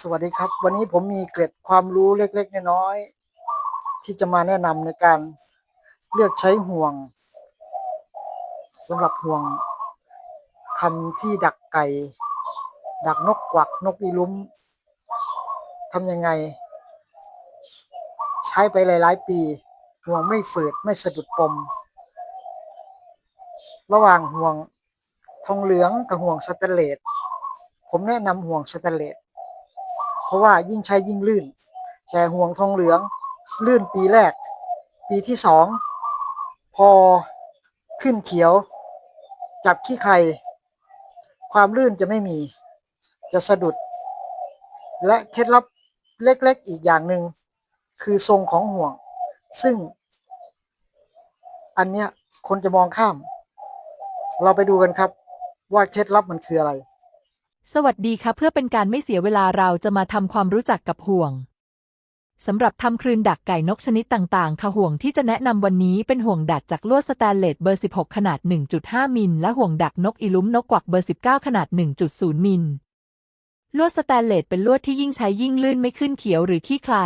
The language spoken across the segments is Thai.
สวัสดีครับ วันนี้ผมมีเกร็ดความรู้เล็กๆน้อยๆที่จะมาแนะนำในการเลือกใช้ห่วงสำหรับห่วงทำที่ดักไก่ ดักนกกวักนกอีลุ้มทำยังไง ใช้ไปหลาย ๆ ปี ห่วงไม่ฝืดไม่สะดุดปม ระหว่างห่วงทองเหลืองกับห่วงสแตนเลสผมแนะนำห่วงสแตนเลส ราะว่ายิ่งใช้ยิ่งลื่น แต่ห่วงทองเหลืองลื่นปีแรก ปีที่สองพอขึ้นเขียว จับขี้ใคร ความลื่นจะไม่มี จะสะดุด และเคล็ดลับเล็กๆอีกอย่างหนึ่งคือทรงของห่วง ซึ่ง อันเนี้ยคนจะมองข้าม เราไปดูกันครับ ว่าเคล็ดลับมันคืออะไร สวัสดีค่ะเพื่อเป็นการไม่เสียเวลาเราจะมาทำความรู้จักกับห่วงสำหรับทำคลืนดักไก่นกชนิดต่างๆ ค่ะห่วงที่จะแนะนำวันนี้เป็นห่วงดักจากลวดสแตนเลสเบอร์ 16 ขนาด 1.5 มิล และห่วงดักนกอีลุ้มนกกวักเบอร์ 19 ขนาด 1.0 มิล ลวดสแตนเลสเป็นลวดที่ยิ่งใช้ยิ่งลื่นไม่ขึ้นเขียวหรือขี้ใคร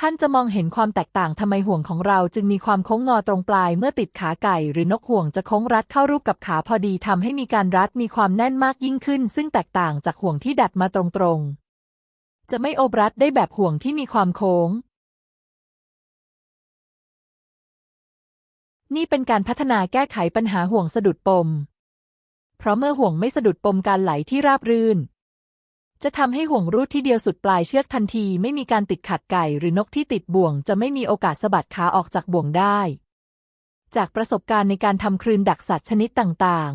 ท่านจะมองเห็นความแตกต่างทำไมห่วงของเราจึงมีความโค้งงอตรงปลายเมื่อติดขาไก่หรือนกห่วงจะโค้งรัดเข้ารูปกับขาพอดีทำให้มีการรัดมีความแน่นมากยิ่งขึ้น ซึ่งแตกต่างจากห่วงที่ดัดมาตรงๆ จะไม่โอบรัดได้แบบห่วงที่มีความโค้ง นี่เป็นการพัฒนาแก้ไขปัญหาห่วงสะดุดปม เพราะเมื่อห่วงไม่สะดุดปมการไหลที่ราบรื่น จะทำให้ห่วงรูดที่เดียวสุดปลายเชือกทันที ไม่มีการติดขัดไก่หรือนกที่ติดบ่วง จะไม่มีโอกาสสะบัดขาออกจากบ่วงได้ จากประสบการณ์ในการทำคลืนดักสัตว์ชนิดต่าง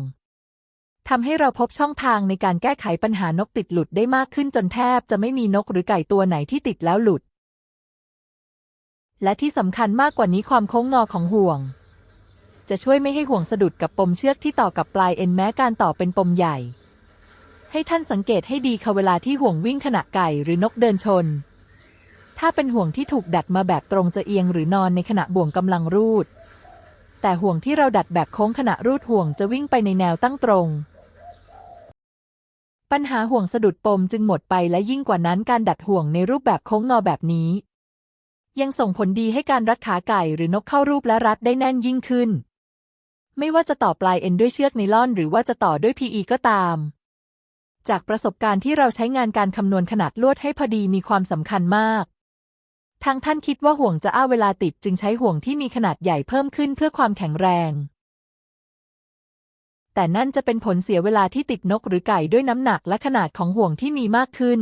ๆทำให้เราพบช่องทางในการแก้ไขปัญหานกติดหลุดได้มากขึ้นจนแทบจะไม่มีนกหรือไก่ตัวไหนที่ติดแล้วหลุด และที่สำคัญมากกว่านี้ความโค้งงอของห่วง จะช่วยไม่ให้ห่วงสะดุดกับปมเชือกที่ต่อกับปลายเอ็นแม้การต่อเป็นปมใหญ่ ให้ท่านสังเกตให้ดีค่ะเวลาที่ห่วงวิ่งขณะไก่หรือนกเดินชน ถ้าเป็นห่วงที่ถูกดัดมาแบบตรงจะเอียงหรือนอนในขณะบ่วงกำลังรูด แต่ห่วงที่เราดัดแบบโค้งขณะรูดห่วงจะวิ่งไปในแนวตั้งตรง ปัญหาห่วงสะดุดปมจึงหมดไปและยิ่งกว่านั้นการดัดห่วงในรูปแบบโค้งงอแบบนี้ ยังส่งผลดีให้การรัดขาไก่หรือนกเข้ารูปและรัดได้แน่นยิ่งขึ้น ไม่ว่าจะต่อปลายเอ็นด้วยเชือกไนล่อน หรือว่าจะต่อด้วย PE ก็ตาม จากประสบการณ์ที่เราใช้งานการคำนวณขนาดลวดให้พอดีมีความสำคัญมาก ทางท่านคิดว่าห่วงจะอ้าเวลาติดจึงใช้ห่วงที่มีขนาดใหญ่เพิ่มขึ้นเพื่อความแข็งแรง แต่นั่นจะเป็นผลเสียเวลาที่ติดนกหรือไก่ด้วยน้ำหนักและขนาดของห่วงที่มีมากขึ้น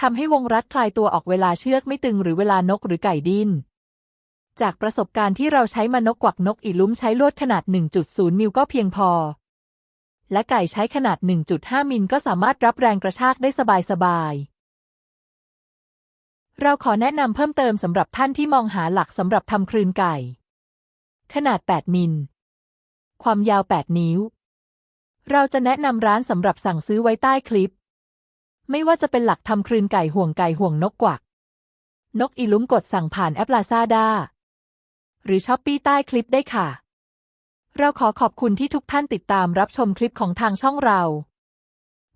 ทำให้วงรัดคลายตัวออกเวลาเชือกไม่ตึงหรือเวลานกหรือไก่ดิ้นจากประสบการณ์ที่เราใช้มานกกวักนกอีลุ้มใช้ลวดขนาด 1.0 มิลก็เพียงพอ และไก่ใช้ขนาด 1.5 มิลก็สามารถรับแรงกระชากได้สบายๆเราขอแนะนำเพิ่มเติมสำหรับท่านที่มองหาหลักสำหรับทำคลืนไก่ ขนาด 8 มิล ความยาว 8 นิ้ว เราจะแนะนำร้านสำหรับสั่งซื้อไว้ใต้คลิป ไม่ว่าจะเป็นหลักทำคลืนไก่ห่วงไก่ห่วงนกกวัก นกอีลุ้มกดสั่งผ่านแอปลาซาด้าหรือช้อปปี้ใต้คลิปได้ค่ะ เราขอขอบคุณที่ทุกท่านติดตามรับชมคลิปของทางช่องเรา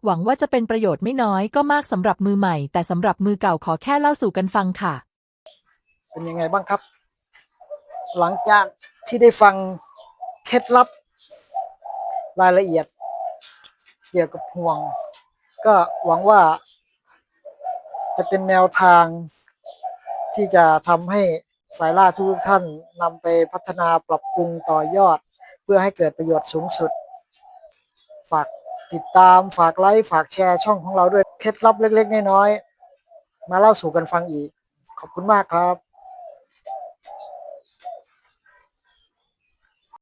หวังว่าจะเป็นประโยชน์ไม่น้อยก็มากสำหรับมือใหม่ แต่สำหรับมือเก่าขอแค่เล่าสู่กันฟังค่ะ เป็นยังไงบ้างครับ หลังจากที่ได้ฟังเคล็ดลับรายละเอียด เกี่ยวกับห่วง ก็หวังว่า จะเป็นแนวทางที่จะทำให้สายล่าทุกท่านนำไปพัฒนาปรับปรุงต่อยอด เพื่อให้เกิดประโยชน์สูงสุด ฝากติดตามฝากไลค์ฝากแชร์ช่องของเราด้วยเคล็ดลับเล็ก ๆ น้อยๆมาเล่าสู่กันฟังอีก ขอบคุณมากครับ